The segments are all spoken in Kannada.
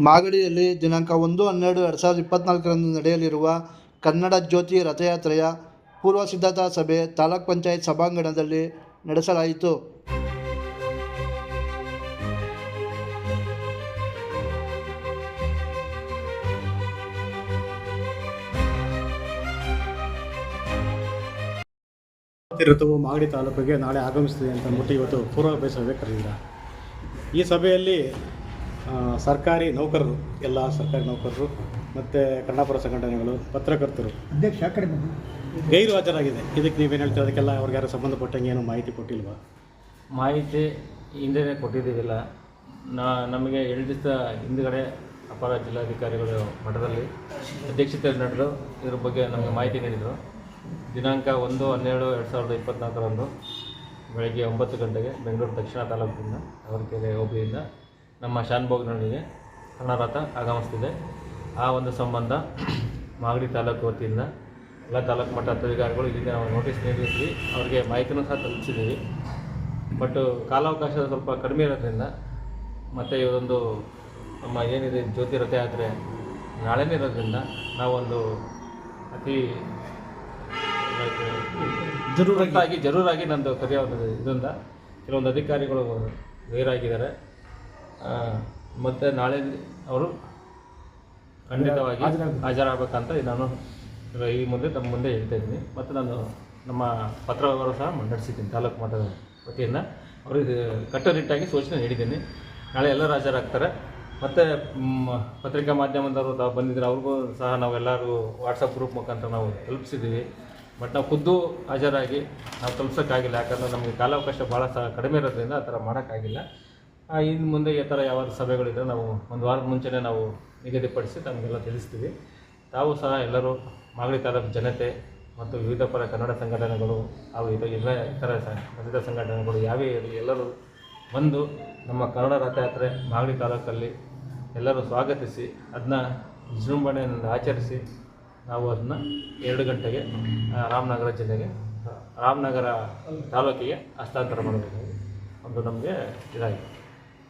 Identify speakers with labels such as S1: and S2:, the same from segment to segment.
S1: ಮಾಗಡಿಯಲ್ಲಿ ದಿನಾಂಕ ಒಂದು ಹನ್ನೆರಡು ಎರಡು ಸಾವಿರದ ಇಪ್ಪತ್ತ್ನಾಲ್ಕರಂದು ನಡೆಯಲಿರುವ ಕನ್ನಡ ಜ್ಯೋತಿ ರಥಯಾತ್ರೆಯ ಪೂರ್ವ ಸಿದ್ಧತಾ ಸಭೆ ತಾಲೂಕ್ ಪಂಚಾಯತ್ ಸಭಾಂಗಣದಲ್ಲಿ ನಡೆಸಲಾಯಿತು.
S2: ಋತುವು ಮಾಗಡಿ ತಾಲೂಕಿಗೆ ನಾಳೆ ಆಗಮಿಸುತ್ತದೆ ಅಂತ ಮುಟ್ಟಿ ಇವತ್ತು ಪೂರ್ವಾಭ್ಯಾಸ ಸಭೆ ಕರೆದಿಲ್ಲ ಈ ಸಭೆಯಲ್ಲಿ ಸರ್ಕಾರಿ ನೌಕರರು ಎಲ್ಲ ಸರ್ಕಾರಿ ನೌಕರರು ಮತ್ತು ಕನ್ನಡಪುರ ಸಂಘಟನೆಗಳು ಪತ್ರಕರ್ತರು
S3: ಅಧ್ಯಕ್ಷ
S2: ಗೈರು ಹಾಜರಾಗಿದೆ ಇದಕ್ಕೆ ನೀವೇನು ಹೇಳ್ತೀರಾ? ಅದಕ್ಕೆಲ್ಲ ಅವ್ರಿಗೆ ಯಾರು ಸಂಬಂಧಪಟ್ಟಂಗೆ ಏನು ಮಾಹಿತಿ ಕೊಟ್ಟಿಲ್ವಾ?
S4: ಮಾಹಿತಿ ಹಿಂದೆನೇ ಕೊಟ್ಟಿದ್ದೀವಿಲ್ಲ. ನಾ ನಮಗೆ ಎರಡು ದಿವಸ ಹಿಂದುಗಡೆ ಅಪರ ಜಿಲ್ಲಾಧಿಕಾರಿಗಳು ಮಠದಲ್ಲಿ ಅಧ್ಯಕ್ಷತೆ ನಡೆದು ಇದ್ರ ಬಗ್ಗೆ ನಮಗೆ ಮಾಹಿತಿ ನೀಡಿದರು. ದಿನಾಂಕ ಒಂದು ಹನ್ನೆರಡು ಎರಡು ಸಾವಿರದ ಇಪ್ಪತ್ತ್ನಾಲ್ಕರಂದು ಬೆಳಗ್ಗೆ ಒಂಬತ್ತು ಗಂಟೆಗೆ ಬೆಂಗಳೂರು ದಕ್ಷಿಣ ತಾಲೂಕಿನ ಅವರಕೆರೆ ಹೋಬಳಿಯಿಂದ ನಮ್ಮ ಶಾನ್ಭೋಗ್ನಹಳ್ಳಿಗೆ ಕನ್ನಡ ರಥ ಆಗಮಿಸ್ತಿದೆ. ಆ ಒಂದು ಸಂಬಂಧ ಮಾಗಡಿ ತಾಲೂಕು ವತಿಯಿಂದ ಎಲ್ಲ ತಾಲೂಕು ಮಟ್ಟ ಅಧಿಕಾರಿಗಳು ಇಲ್ಲಿಂದ ನಾವು ನೋಟಿಸ್ ನೀಡಿದ್ವಿ. ಅವರಿಗೆ ಮಾಹಿತಿನೂ ಸಹ ತಲುಪಿಸಿದ್ದೀವಿ. ಬಟ್ ಕಾಲಾವಕಾಶ ಸ್ವಲ್ಪ ಕಡಿಮೆ ಇರೋದ್ರಿಂದ ಮತ್ತು ಇವರೊಂದು ನಮ್ಮ ಏನಿದೆ ಜ್ಯೋತಿ ರಥಯಾತ್ರೆ ನಾಳೆನೇ ಇರೋದ್ರಿಂದ ನಾವೊಂದು ಅತಿ ಜರೂರಾಗಿ ಜರೂರಾಗಿ ನಂದು ಕರೆಯೋ ಇದರಿಂದ ಕೆಲವೊಂದು ಅಧಿಕಾರಿಗಳು ಗೈರಾಗಿದ್ದಾರೆ. ಮತ್ತು ನಾಳೆ ಅವರು ಖಂಡಿತವಾಗಿ ಹಾಜರಾಗಬೇಕಂತ ನಾನು ಈ ಮುಂದೆ ತಮ್ಮ ಮುಂದೆ ಹೇಳ್ತಾ ಇದ್ದೀನಿ. ಮತ್ತು ನಾನು ನಮ್ಮ ಪತ್ರವ್ಯವಹಾರ ಸಹ ಮುನ್ನಡೆಸಿದ್ದೀನಿ ತಾಲೂಕು ಮಟ್ಟದ ವತಿಯಿಂದ. ಅವರಿಗೆ ಕಟ್ಟುನಿಟ್ಟಾಗಿ ಸೂಚನೆ ನೀಡಿದ್ದೀನಿ. ನಾಳೆ ಎಲ್ಲರೂ ಹಾಜರಾಗ್ತಾರೆ. ಮತ್ತು ಪತ್ರಿಕಾ ಮಾಧ್ಯಮದವರು ತಾವು ಬಂದಿದ್ದರೆ ಅವ್ರಿಗೂ ಸಹ ನಾವೆಲ್ಲರೂ ವಾಟ್ಸಪ್ ಗ್ರೂಪ್ ಮುಖಾಂತರ ನಾವು ತಲುಪಿಸಿದ್ದೀವಿ. ಬಟ್ ನಾವು ಖುದ್ದು ಹಾಜರಾಗಿ ನಾವು ತಲುಪ್ಸೋಕ್ಕಾಗಿಲ್ಲ. ಯಾಕಂದರೆ ನಮಗೆ ಕಾಲಾವಕಾಶ ಭಾಳ ಸಹ ಕಡಿಮೆ ಇರೋದ್ರಿಂದ ಆ ಥರ ಮಾಡೋಕ್ಕಾಗಿಲ್ಲ. ಇನ್ನು ಮುಂದೆ ಈ ಥರ ಯಾವ ಸಭೆಗಳಿದ್ರೆ ನಾವು ಒಂದು ವಾರದ ಮುಂಚೆನೇ ನಾವು ನಿಗದಿಪಡಿಸಿ ತಮಗೆಲ್ಲ ತಿಳಿಸ್ತೀವಿ. ತಾವು ಸಹ ಎಲ್ಲರೂ ಮಾಗಡಿ ತಾಲೂಕು ಜನತೆ ಮತ್ತು ವಿವಿಧ ಪರ ಕನ್ನಡ ಸಂಘಟನೆಗಳು ಹಾಗೂ ಇದು ಎಲ್ಲ ಇತರ ಸಂಘ ಸಂಘಟನೆಗಳು ಯಾವೇ ಇರಲಿ ಎಲ್ಲರೂ ಬಂದು ನಮ್ಮ ಕನ್ನಡ ರಥಯಾತ್ರೆ ಮಾಗಡಿ ತಾಲೂಕಲ್ಲಿ ಎಲ್ಲರೂ ಸ್ವಾಗತಿಸಿ ಅದನ್ನ ವಿಜೃಂಭಣೆಯಿಂದ ಆಚರಿಸಿ ನಾವು ಅದನ್ನ ಎರಡು ಗಂಟೆಗೆ ರಾಮನಗರ ಜಿಲ್ಲೆಗೆ, ರಾಮನಗರ ತಾಲೂಕಿಗೆ ಹಸ್ತಾಂತರ ಮಾಡಬೇಕಾಗಿ ಒಂದು ನಮಗೆ ಇದಾಗಿದೆ.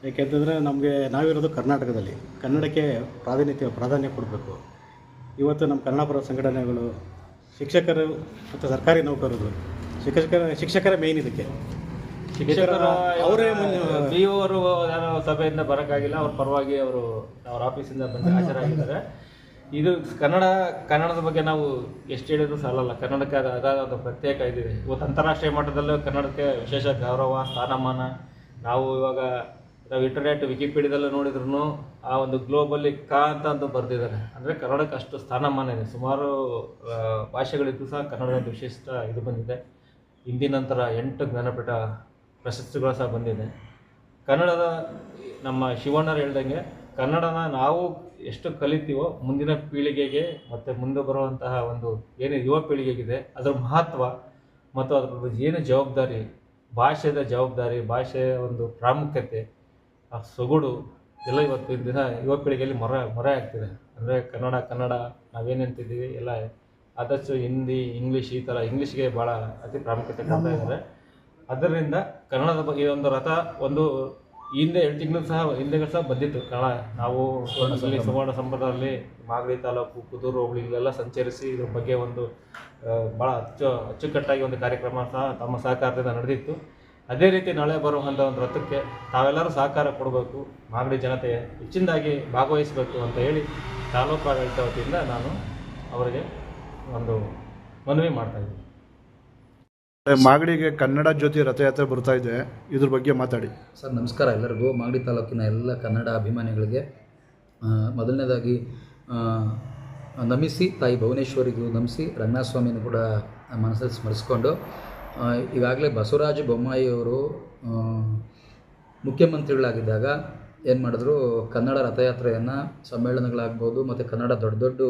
S2: ಏಕೆಂತಂದರೆ ನಮಗೆ ನಾವಿರೋದು ಕರ್ನಾಟಕದಲ್ಲಿ. ಕನ್ನಡಕ್ಕೆ ಪ್ರಾಧಾನ್ಯತೆ ಪ್ರಾಧಾನ್ಯ ಕೊಡಬೇಕು. ಇವತ್ತು ನಮ್ಮ ಕನ್ನಡಪರ ಸಂಘಟನೆಗಳು ಶಿಕ್ಷಕರು ಮತ್ತು ಸರ್ಕಾರಿ ನೌಕರರು ಶಿಕ್ಷಕರ ಶಿಕ್ಷಕರ ಮೇನ್ ಇದಕ್ಕೆ.
S4: ಶಿಕ್ಷಕರ
S2: ಅವರೇ
S4: ಬಿ ಅವರು ಯಾರೋ ಸಭೆಯಿಂದ ಬರೋಕ್ಕಾಗಿಲ್ಲ ಅವ್ರ ಪರವಾಗಿ ಅವರು ಅವ್ರ ಆಫೀಸಿಂದ ಬಂದು ಹಾಜರಾಗಿದ್ದಾರೆ. ಇದು ಕನ್ನಡ ಕನ್ನಡದ ಬಗ್ಗೆ ನಾವು ಎಷ್ಟು ಹೇಳಿದ್ರು ಸಾಲಲ್ಲ. ಕನ್ನಡಕ್ಕೆ ಅದು ಅದಾದ ಪ್ರತ್ಯೇಕ ಇದಿದೆ. ಇವತ್ತು ಅಂತಾರಾಷ್ಟ್ರೀಯ ಮಟ್ಟದಲ್ಲೂ ಕನ್ನಡಕ್ಕೆ ವಿಶೇಷ ಗೌರವ ಸ್ಥಾನಮಾನ. ನಾವು ಇವಾಗ ನಾವು ಇಂಟರ್ನೆಟ್ ವಿಕಿಪೀಡಿಯಾದಲ್ಲಿ ನೋಡಿದ್ರು ಆ ಒಂದು ಗ್ಲೋಬಲಿ ಕಾ ಅಂತ ಅಂತ ಬರೆದಿದ್ದಾರೆ. ಅಂದರೆ ಕನ್ನಡಕ್ಕೆ ಅಷ್ಟು ಸ್ಥಾನಮಾನ ಇದೆ. ಸುಮಾರು ಭಾಷೆಗಳಿದ್ದು ಸಹ ಕನ್ನಡದ ವಿಶಿಷ್ಟ ಇದು ಬಂದಿದೆ. ಹಿಂದಿ ನಂತರ ಎಂಟು ಜ್ಞಾನಪೀಠ ಪ್ರಶಸ್ತಿಗಳು ಸಹ ಬಂದಿದೆ. ಕನ್ನಡದ ನಮ್ಮ ಶಿವಣ್ಣರು ಹೇಳ್ದಂಗೆ ಕನ್ನಡನ ನಾವು ಎಷ್ಟು ಕಲಿತೀವೋ ಮುಂದಿನ ಪೀಳಿಗೆಗೆ ಮತ್ತು ಮುಂದೆ ಬರುವಂತಹ ಒಂದು ಏನು ಯುವ ಪೀಳಿಗೆಗಿದೆ, ಅದರ ಮಹತ್ವ ಮತ್ತು ಅದರ ಏನು ಜವಾಬ್ದಾರಿ, ಭಾಷೆದ ಜವಾಬ್ದಾರಿ, ಭಾಷೆಯ ಒಂದು ಪ್ರಾಮುಖ್ಯತೆ ಆ ಸೊಗಡು ಎಲ್ಲ ಇವತ್ತಿನ ದಿನ ಯುವ ಪೀಳಿಗೆಯಲ್ಲಿ ಮೊರೆ ಮೊರೆ ಆಗ್ತಿದೆ. ಅಂದರೆ ಕನ್ನಡ ಕನ್ನಡ ನಾವೇನಂತಿದ್ದೀವಿ ಎಲ್ಲ ಆದಷ್ಟು ಹಿಂದಿ ಇಂಗ್ಲೀಷ್ ಈ ಥರ ಇಂಗ್ಲೀಷ್ಗೆ ಭಾಳ ಅತಿ ಪ್ರಾಮುಖ್ಯತೆ ಕೊಡ್ತಾ ಇದ್ದಾರೆ. ಅದರಿಂದ ಕನ್ನಡದ ಬಗ್ಗೆ ಒಂದು ರಥ ಒಂದು ಹಿಂದೆ ಎರಡು ತಿಂಗಳು ಸಹ ಹಿಂದೆಗಳು ಸಹ ಬಂದಿತ್ತು. ಕನ್ನಡ ನಾವು ಸುವರ್ಣ ಸಂಪದಲ್ಲಿ ಮಾಗಡಿ ತಾಲೂಕು ಕುದೂರು ಹೋಬಳಿ ಇಲ್ಲೆಲ್ಲ ಸಂಚರಿಸಿ ಇದ್ರ ಬಗ್ಗೆ ಒಂದು ಭಾಳ ಅಚ್ಚು ಅಚ್ಚುಕಟ್ಟಾಗಿ ಒಂದು ಕಾರ್ಯಕ್ರಮ ಸಹ ತಮ್ಮ ಸಹಕಾರದಿಂದ ನಡೆದಿತ್ತು. ಅದೇ ರೀತಿ ನಾಳೆ ಬರುವಂಥ ಒಂದು ರಥಕ್ಕೆ ತಾವೆಲ್ಲರೂ ಸಹಕಾರ ಕೊಡಬೇಕು. ಮಾಗಡಿ ಜನತೆ ಹೆಚ್ಚಿನದಾಗಿ ಭಾಗವಹಿಸಬೇಕು ಅಂತ ಹೇಳಿ ತಾಲೂಕು ಆಡಳಿತ ವತಿಯಿಂದ ನಾನು ಅವರಿಗೆ ಒಂದು ಮನವಿ ಮಾಡ್ತಾ ಇದ್ದೀನಿ.
S1: ಮಾಗಡಿಗೆ ಕನ್ನಡ ಜ್ಯೋತಿ ರಥಯಾತ್ರೆ ಬರ್ತಾ ಇದೆ. ಇದ್ರ ಬಗ್ಗೆ ಮಾತಾಡಿ.
S5: ಸರ್ ನಮಸ್ಕಾರ ಎಲ್ಲರಿಗೂ. ಮಾಗಡಿ ತಾಲೂಕಿನ ಎಲ್ಲ ಕನ್ನಡ ಅಭಿಮಾನಿಗಳಿಗೆ ಮೊದಲನೇದಾಗಿ ನಮಿಸಿ ತಾಯಿ ಭುವನೇಶ್ವರಿಗೂ ನಮಿಸಿ ರಂಗನಾಥ ಸ್ವಾಮಿನೂ ಕೂಡ ಮನಸ್ಸಲ್ಲಿ ಸ್ಮರಿಸ್ಕೊಂಡು ಈಗಾಗಲೇ ಬಸವರಾಜ ಬೊಮ್ಮಾಯಿ ಅವರು ಆ, ಮುಖ್ಯಮಂತ್ರಿಗಳಾಗಿದ್ದಾಗ ಏನು ಮಾಡಿದ್ರು ಕನ್ನಡ ರಥಯಾತ್ರೆಯನ್ನು ಸಮ್ಮೇಳನಗಳಾಗ್ಬೋದು ಮತ್ತು ಕನ್ನಡ ದೊಡ್ಡ ದೊಡ್ಡ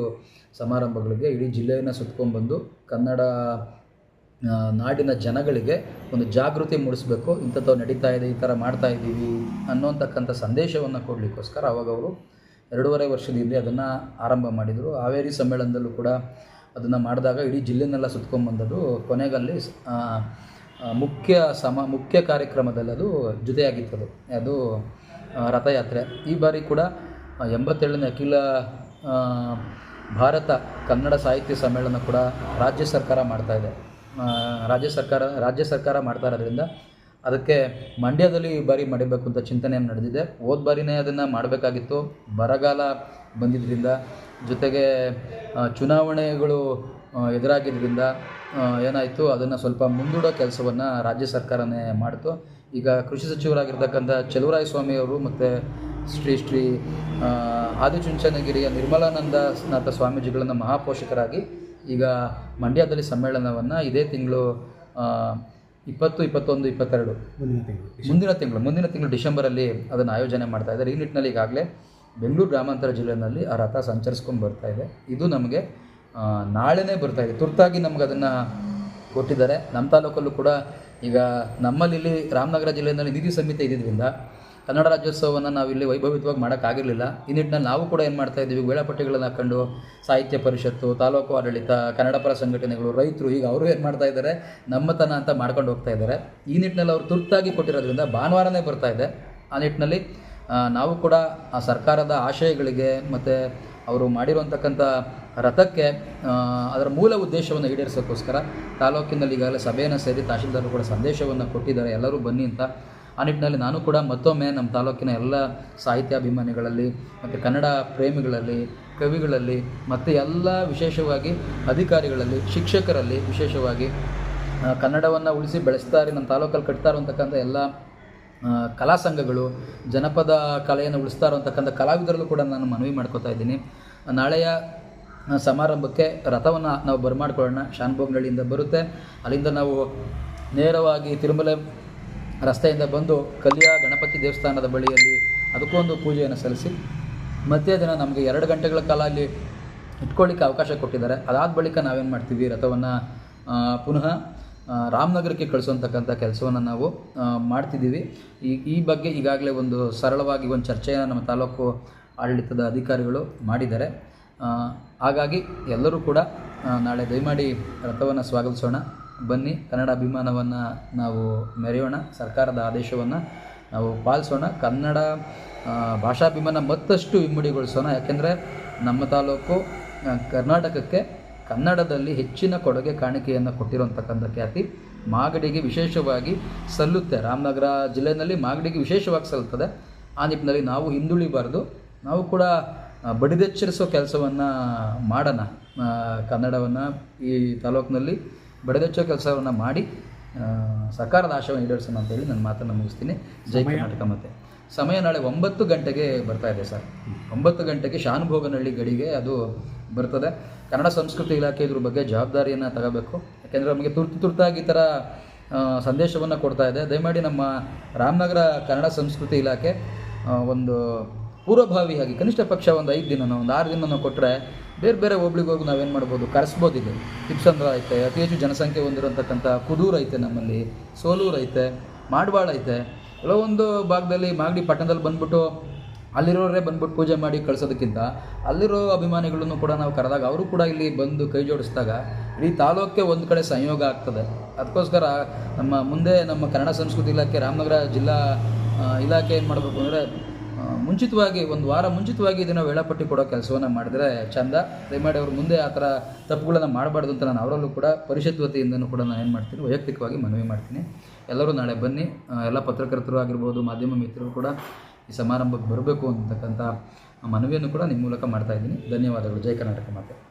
S5: ಸಮಾರಂಭಗಳಿಗೆ ಇಡೀ ಜಿಲ್ಲೆಯನ್ನು ಸುತ್ಕೊಂಡ್ಬಂದು ಕನ್ನಡ ನಾಡಿನ ಜನಗಳಿಗೆ ಒಂದು ಜಾಗೃತಿ ಮೂಡಿಸಬೇಕು ಇಂಥದ್ದು ನಡೀತಾ ಇದೆ ಈ ಥರ ಮಾಡ್ತಾ ಇದ್ದೀವಿ ಅನ್ನೋಂತಕ್ಕಂಥ ಸಂದೇಶವನ್ನು ಕೊಡಲಿಕ್ಕೋಸ್ಕರ ಅವಾಗ ಅವರು ಎರಡೂವರೆ ವರ್ಷದ ಹಿಂದೆ ಅದನ್ನು ಆರಂಭ ಮಾಡಿದರು. ಹಾವೇರಿ ಸಮ್ಮೇಳನದಲ್ಲೂ ಕೂಡ ಅದನ್ನು ಮಾಡಿದಾಗ ಇಡೀ ಜಿಲ್ಲೆನೆಲ್ಲ ಸುತ್ಕೊಂಡ್ಬಂದದ್ದು ಕೊನೆಗಲ್ಲಿ ಮುಖ್ಯ ಸಮ, ಮುಖ್ಯ ಕಾರ್ಯಕ್ರಮದಲ್ಲಿ ಅದು ಜೊತೆಯಾಗಿತ್ತದು ಅದು. ರಥಯಾತ್ರೆ. ಈ ಬಾರಿ ಕೂಡ ಎಂಬತ್ತೇಳನೇ ಅಖಿಲ ಭಾರತ ಕನ್ನಡ ಸಾಹಿತ್ಯ ಸಮ್ಮೇಳನ ಕೂಡ ರಾಜ್ಯ ಸರ್ಕಾರ ಮಾಡ್ತಾ ಇದೆ. ರಾಜ್ಯ ಸರ್ಕಾರ ರಾಜ್ಯ ಸರ್ಕಾರ ಮಾಡ್ತಾ ಇರೋದ್ರಿಂದ ಅದಕ್ಕೆ ಮಂಡ್ಯದಲ್ಲಿ ಈ ಬಾರಿ ಮಾಡಬೇಕು ಅಂತ ಚಿಂತನೆ ನಡೆದಿದೆ. ಹೋದ ಬಾರಿನೇ ಅದನ್ನು ಮಾಡಬೇಕಾಗಿತ್ತು. ಬರಗಾಲ ಬಂದಿದ್ದರಿಂದ ಜೊತೆಗೆ ಚುನಾವಣೆಗಳು ಎದುರಾಗಿದ್ದರಿಂದ ಏನಾಯಿತು ಅದನ್ನು ಸ್ವಲ್ಪ ಮುಂದೂಡೋ ಕೆಲಸವನ್ನು ರಾಜ್ಯ ಸರ್ಕಾರನೇ ಮಾಡಿತು. ಈಗ ಕೃಷಿ ಸಚಿವರಾಗಿರ್ತಕ್ಕಂಥ ಚಲುವರಾಯ ಸ್ವಾಮಿಯವರು ಮತ್ತು ಶ್ರೀ ಶ್ರೀ ಆದಿಚುಂಚನಗಿರಿಯ ನಿರ್ಮಲಾನಂದ ನಾಥ ಸ್ವಾಮೀಜಿಗಳನ್ನು ಮಹಾಪೋಷಕರಾಗಿ ಈಗ ಮಂಡ್ಯದಲ್ಲಿ ಸಮ್ಮೇಳನವನ್ನು ಇದೇ ತಿಂಗಳು ಇಪ್ಪತ್ತು ಇಪ್ಪತ್ತೊಂದು ಇಪ್ಪತ್ತೆರಡು.
S2: ಮುಂದಿನ ತಿಂಗಳು
S5: ಮುಂದಿನ ತಿಂಗಳು ಮುಂದಿನ ತಿಂಗಳು ಡಿಸೆಂಬರಲ್ಲಿ ಅದನ್ನು ಆಯೋಜನೆ ಮಾಡ್ತಾ ಇದ್ದಾರೆ. ಈ ನಿಟ್ಟಿನಲ್ಲಿ ಈಗಾಗಲೇ ಬೆಂಗಳೂರು ಗ್ರಾಮಾಂತರ ಜಿಲ್ಲೆಯಲ್ಲಿ ಆ ರಥ ಸಂಚರಿಸ್ಕೊಂಡು ಬರ್ತಾ ಇದೆ. ಇದು ನಮಗೆ ನಾಳೆನೇ ಬರ್ತಾ ಇದೆ. ತುರ್ತಾಗಿ ನಮ್ಗೆ ಅದನ್ನು ಕೊಟ್ಟಿದ್ದಾರೆ. ನಮ್ಮ ತಾಲೂಕಲ್ಲೂ ಕೂಡ ಈಗ ನಮ್ಮಲ್ಲಿ ರಾಮನಗರ ಜಿಲ್ಲೆಯಲ್ಲಿ ನಿಧಿ ಸಮಿತಿ ಇದ್ದಿದ್ದರಿಂದ ಕನ್ನಡ ರಾಜ್ಯೋತ್ಸವವನ್ನು ನಾವು ಇಲ್ಲಿ ವೈಭವಿತವಾಗಿ ಮಾಡೋಕ್ಕಾಗಿರಲಿಲ್ಲ ಈ ನಿಟ್ಟಿನಲ್ಲಿ ನಾವು ಕೂಡ ಏನು ಮಾಡ್ತಾ ಇದ್ದೀವಿ, ವೇಳಾಪಟ್ಟಿಗಳನ್ನು ಹಾಕೊಂಡು ಸಾಹಿತ್ಯ ಪರಿಷತ್ತು, ತಾಲೂಕು ಆಡಳಿತ, ಕನ್ನಡ ಪರ ಸಂಘಟನೆಗಳು, ರೈತರು ಈಗ ಅವರು ಏನು ಮಾಡ್ತಾ ಇದ್ದಾರೆ, ನಮ್ಮತನ ಅಂತ ಮಾಡ್ಕೊಂಡು ಹೋಗ್ತಾ ಇದ್ದಾರೆ. ಈ ನಿಟ್ಟಿನಲ್ಲಿ ಅವರು ತುರ್ತಾಗಿ ಕೊಟ್ಟಿರೋದ್ರಿಂದ ಭಾನುವಾರನೇ ಬರ್ತಾ ಇದೆ. ಆ ನಿಟ್ಟಿನಲ್ಲಿ ನಾವು ಕೂಡ ಆ ಸರ್ಕಾರದ ಆಶಯಗಳಿಗೆ ಮತ್ತು ಅವರು ಮಾಡಿರುವಂತಕ್ಕಂಥ ರಥಕ್ಕೆ ಅದರ ಮೂಲ ಉದ್ದೇಶವನ್ನು ಈಡೇರಿಸೋಕ್ಕೋಸ್ಕರ ತಾಲೂಕಿನಲ್ಲಿ ಈಗಾಗಲೇ ಸಭೆಯನ್ನು ಸೇರಿ ತಹಶೀಲ್ದಾರರು ಕೂಡ ಸಂದೇಶವನ್ನು ಕೊಟ್ಟಿದ್ದಾರೆ. ಎಲ್ಲರೂ ಬನ್ನಿ ಅಂತ. ಆ ನಿಟ್ಟಿನಲ್ಲಿ ನಾನು ಕೂಡ ಮತ್ತೊಮ್ಮೆ ನಮ್ಮ ತಾಲೂಕಿನ ಎಲ್ಲ ಸಾಹಿತ್ಯಾಭಿಮಾನಿಗಳಲ್ಲಿ ಮತ್ತು ಕನ್ನಡ ಪ್ರೇಮಿಗಳಲ್ಲಿ, ಕವಿಗಳಲ್ಲಿ ಮತ್ತು ಎಲ್ಲ ವಿಶೇಷವಾಗಿ ಅಧಿಕಾರಿಗಳಲ್ಲಿ, ಶಿಕ್ಷಕರಲ್ಲಿ ವಿಶೇಷವಾಗಿ ಕನ್ನಡವನ್ನು ಉಳಿಸಿ ಬೆಳೆಸ್ತಾರೆ ನಮ್ಮ ತಾಲೂಕಲ್ಲಿ ಕಟ್ತಾ ಇರುವಂತಕ್ಕಂಥ ಎಲ್ಲ ಕಲಾ ಸಂಘಗಳು, ಜನಪದ ಕಲೆಯನ್ನು ಉಳಿಸ್ತಾ ಇರುವಂತಕ್ಕಂಥ ಕಲಾವಿದರಲ್ಲೂ ಕೂಡ ನಾನು ಮನವಿ ಮಾಡ್ಕೋತಾ ಇದ್ದೀನಿ. ನಾಳೆಯ ಸಮಾರಂಭಕ್ಕೆ ರಥವನ್ನು ನಾವು ಬರಮಾಡ್ಕೊಳ್ಳೋಣ. ಶಾನ್ಭೋಗ್ನಳ್ಳಿಯಿಂದ ಬರುತ್ತೆ. ಅಲ್ಲಿಂದ ನಾವು ನೇರವಾಗಿ ತಿರುಮಲೆ ರಸ್ತೆಯಿಂದ ಬಂದು ಕಲ್ಲಿಯ ಗಣಪತಿ ದೇವಸ್ಥಾನದ ಬಳಿಯಲ್ಲಿ ಅದಕ್ಕೂ ಒಂದು ಪೂಜೆಯನ್ನು ಸಲ್ಲಿಸಿ, ಮತ್ತೆ ದಿನ ನಮಗೆ ಎರಡು ಗಂಟೆಗಳ ಕಾಲ ಅಲ್ಲಿ ಇಟ್ಕೊಳ್ಳಿಕ್ಕೆ ಅವಕಾಶ ಕೊಟ್ಟಿದ್ದಾರೆ. ಅದಾದ ಬಳಿಕ ನಾವೇನು ಮಾಡ್ತೀವಿ? ರಥವನ್ನು ಪುನಃ ರಾಮನಗರಕ್ಕೆ ಕಳಿಸುವಂತಕ್ಕಂಥ ಕೆಲಸವನ್ನು ನಾವು ಮಾಡ್ತಿದ್ದೀವಿ. ಈ ಈ ಬಗ್ಗೆ ಈಗಾಗಲೇ ಒಂದು ಸರಳವಾಗಿ ಒಂದು ಚರ್ಚೆಯನ್ನು ನಮ್ಮ ತಾಲೂಕು ಆಡಳಿತದ ಅಧಿಕಾರಿಗಳು ಮಾಡಿದ್ದಾರೆ. ಹಾಗಾಗಿ ಎಲ್ಲರೂ ಕೂಡ ನಾಳೆ ದಯಮಾಡಿ ರಥವನ್ನು ಸ್ವಾಗತಿಸೋಣ. ಬನ್ನಿ, ಕನ್ನಡ ಅಭಿಮಾನವನ್ನು ನಾವು ಮೆರೆಯೋಣ, ಸರ್ಕಾರದ ಆದೇಶವನ್ನು ನಾವು ಪಾಲಿಸೋಣ. ಕನ್ನಡ ಭಾಷಾಭಿಮಾನ ಮತ್ತಷ್ಟು ಇಮ್ಮಡಿಗೊಳಿಸೋಣ ಯಾಕೆಂದರೆ ನಮ್ಮ ತಾಲೂಕು ಕರ್ನಾಟಕಕ್ಕೆ ಕನ್ನಡದಲ್ಲಿ ಹೆಚ್ಚಿನ ಕೊಡುಗೆ ಕಾಣಿಕೆಯನ್ನು ಕೊಟ್ಟಿರುವಂತಕ್ಕಂಥ ಖ್ಯಾತಿ ಮಾಗಡಿಗೆ ವಿಶೇಷವಾಗಿ ಸಲ್ಲುತ್ತೆ. ರಾಮನಗರ ಜಿಲ್ಲೆಯಲ್ಲಿ ಮಾಗಡಿಗೆ ವಿಶೇಷವಾಗಿ ಸಲ್ಲುತ್ತದೆ. ಆ ನಿಟ್ಟಿನಲ್ಲಿ ನಾವು ಹಿಂದುಳಿಬಾರ್ದು. ನಾವು ಕೂಡ ಬಡಿದೆಚ್ಚರಿಸೋ ಕೆಲಸವನ್ನು ಮಾಡೋಣ. ಕನ್ನಡವನ್ನು ಈ ತಾಲೂಕಿನಲ್ಲಿ ಬಡಿದೆಚ್ಚೋ ಕೆಲಸವನ್ನು ಮಾಡಿ ಸರ್ಕಾರದ ಆಶಯವನ್ನು ಈಡೇರಿಸೋಣ ಅಂತೇಳಿ ನನ್ನ ಮಾತನ್ನು ಮುಗಿಸ್ತೀನಿ. ಜೈ ಕರ್ನಾಟಕ ಮತ್ತೆ. ಸಮಯ ನಾಳೆ ಒಂಬತ್ತು ಗಂಟೆಗೆ ಬರ್ತಾ ಇದೆ ಸರ್. ಒಂಬತ್ತು ಗಂಟೆಗೆ ಶಾನುಭೋಗನಹಳ್ಳಿ ಗಡಿಗೆ ಅದು ಬರ್ತದೆ. ಕನ್ನಡ ಸಂಸ್ಕೃತಿ ಇಲಾಖೆ ಇದ್ರ ಬಗ್ಗೆ ಜವಾಬ್ದಾರಿಯನ್ನು ತಗೋಬೇಕು. ಯಾಕೆಂದರೆ ನಮಗೆ ತುರ್ತು ತುರ್ತಾಗಿ ಈ ಥರ ಸಂದೇಶವನ್ನು ಕೊಡ್ತಾ ಇದೆ. ದಯಮಾಡಿ ನಮ್ಮ ರಾಮನಗರ ಕನ್ನಡ ಸಂಸ್ಕೃತಿ ಇಲಾಖೆ ಒಂದು ಪೂರ್ವಭಾವಿಯಾಗಿ ಕನಿಷ್ಠ ಪಕ್ಷ ಒಂದು ಐದು ದಿನನೋ, ಒಂದು ಆರು ದಿನನೋ ಕೊಟ್ಟರೆ ಬೇರೆ ಬೇರೆ ಹೋಬ್ಳಿಗೋಗಿ ಹೋಗಿ ನಾವೇನು ಮಾಡ್ಬೋದು? ಕರೆಸ್ಬೋದು ಇಲ್ಲಿ ತಿಪ್ಸಂದ್ರ ಐತೆ ಅತಿ ಹೆಚ್ಚು ಜನಸಂಖ್ಯೆ ಹೊಂದಿರೋಂಥಕ್ಕಂಥ ಕುದೂರು ಐತೆ ನಮ್ಮಲ್ಲಿ, ಸೋಲೂರು ಐತೆ, ಮಾಡವಾಳ ಐತೆ. ಕೆಲವೊಂದು ಭಾಗದಲ್ಲಿ ಮಾಗಡಿ ಪಟ್ಟಣದಲ್ಲಿ ಬಂದ್ಬಿಟ್ಟು ಅಲ್ಲಿರೋರೇ ಬಂದ್ಬಿಟ್ಟು ಪೂಜೆ ಮಾಡಿ ಕಳ್ಸೋದಕ್ಕಿಂತ ಅಲ್ಲಿರೋ ಅಭಿಮಾನಿಗಳನ್ನು ಕೂಡ ನಾವು ಕರೆದಾಗ ಅವರು ಕೂಡ ಇಲ್ಲಿ ಬಂದು ಕೈ ಜೋಡಿಸಿದಾಗ ಇಡೀ ತಾಲೂಕಿಗೆ ಒಂದು ಕಡೆ ಸಂಯೋಗ ಆಗ್ತದೆ. ಅದಕ್ಕೋಸ್ಕರ ನಮ್ಮ ಮುಂದೆ ನಮ್ಮ ಕನ್ನಡ ಸಂಸ್ಕೃತಿ ಇಲಾಖೆ, ರಾಮನಗರ ಜಿಲ್ಲಾ ಇಲಾಖೆ ಏನು ಮಾಡಬೇಕು ಅಂದರೆ ಮುಂಚಿತವಾಗಿ ಒಂದು ವಾರ ಮುಂಚಿತವಾಗಿ ಇದನ್ನು ವೇಳಾಪಟ್ಟಿ ಕೊಡೋ ಕೆಲಸವನ್ನು ಮಾಡಿದರೆ ಚಂದ. ದಯಮಾಡಿ ಅವರು ಮುಂದೆ ಆ ಥರ ತಪ್ಪುಗಳನ್ನು ಮಾಡಬಾರ್ದು ಅಂತ ನಾನು ಅವರಲ್ಲೂ ಕೂಡ ಪರಿಷತ್ ವತಿಯಿಂದನೂ ಕೂಡ ನಾನು ಏನು ಮಾಡ್ತೀನಿ, ವೈಯಕ್ತಿಕವಾಗಿ ಮನವಿ ಮಾಡ್ತೀನಿ. ಎಲ್ಲರೂ ನಾಳೆ ಬನ್ನಿ. ಎಲ್ಲ ಪತ್ರಕರ್ತರು ಆಗಿರ್ಬೋದು, ಮಾಧ್ಯಮ ಮಿತ್ರರು ಕೂಡ ಈ ಸಮಾರಂಭಕ್ಕೆ ಬರಬೇಕು ಅಂತಕ್ಕಂಥ ಮನವಿಯನ್ನು ಕೂಡ ನಿಮ್ಮ ಮೂಲಕ ಮಾಡ್ತಾ ಇದ್ದೀನಿ. ಧನ್ಯವಾದಗಳು. ಜೈ ಕರ್ನಾಟಕ ಮಾತೆ.